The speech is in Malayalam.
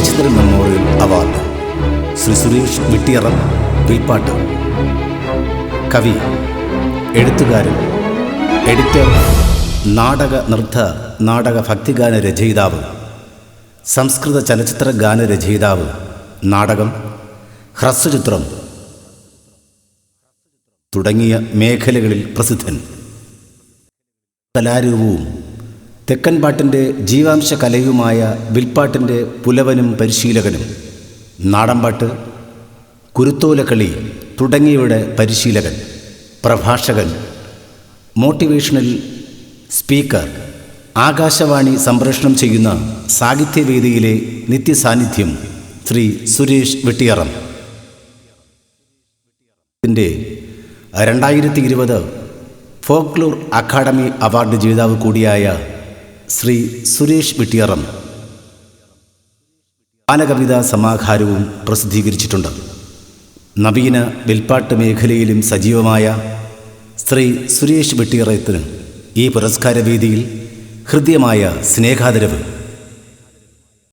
Jayachandran memorial award. Shri Suresh വിട്ടിയറം വിൽപ്പാട്ട്. കവി എഴുത്തുകാരൻ എഡിറ്റർ നാടക നൃത്ത നാടക ഭക്തിഗാന രചയിതാവ് സംസ്കൃത ചലച്ചിത്ര ഗാന രചയിതാവ് നാടകം ഹ്രസ്വചിത്രം തുടങ്ങിയ മേഖലകളിൽ പ്രസിദ്ധൻ. കലാരൂപവും തെക്കൻ പാട്ടിന്റെ ജീവാംശ കലയുമായ വിൽപ്പാട്ടിന്റെ പുലവനും പരിശീലകനും. നാടൻപാട്ട് കുരുത്തോലക്കളി തുടങ്ങിയവയുടെ പരിശീലകൻ പ്രഭാഷകൻ മോട്ടിവേഷണൽ സ്പീക്കർ ആകാശവാണി സംപ്രേഷണം ചെയ്യുന്ന സാഹിത്യവേദിയിലെ നിത്യസാന്നിധ്യം ശ്രീ സുരേഷ് വെട്ടിയറം. ത്തിന്റെ രണ്ടായിരത്തി ഇരുപത് ഫോക്ലോർ അക്കാഡമി അവാർഡ് ജേതാവ് കൂടിയായ ശ്രീ സുരേഷ് വിട്ടിയറം. ഗാനകവിതാ സമാഹാരവും പ്രസിദ്ധീകരിച്ചിട്ടുണ്ട്. നവീന വിൽപ്പാട്ട് മേഖലയിലും സജീവമായ ശ്രീ സുരേഷ് വെട്ടിയറയത്തിന് ഈ പുരസ്കാരവേദിയിൽ ഹൃദ്യമായ സ്നേഹാദരവ്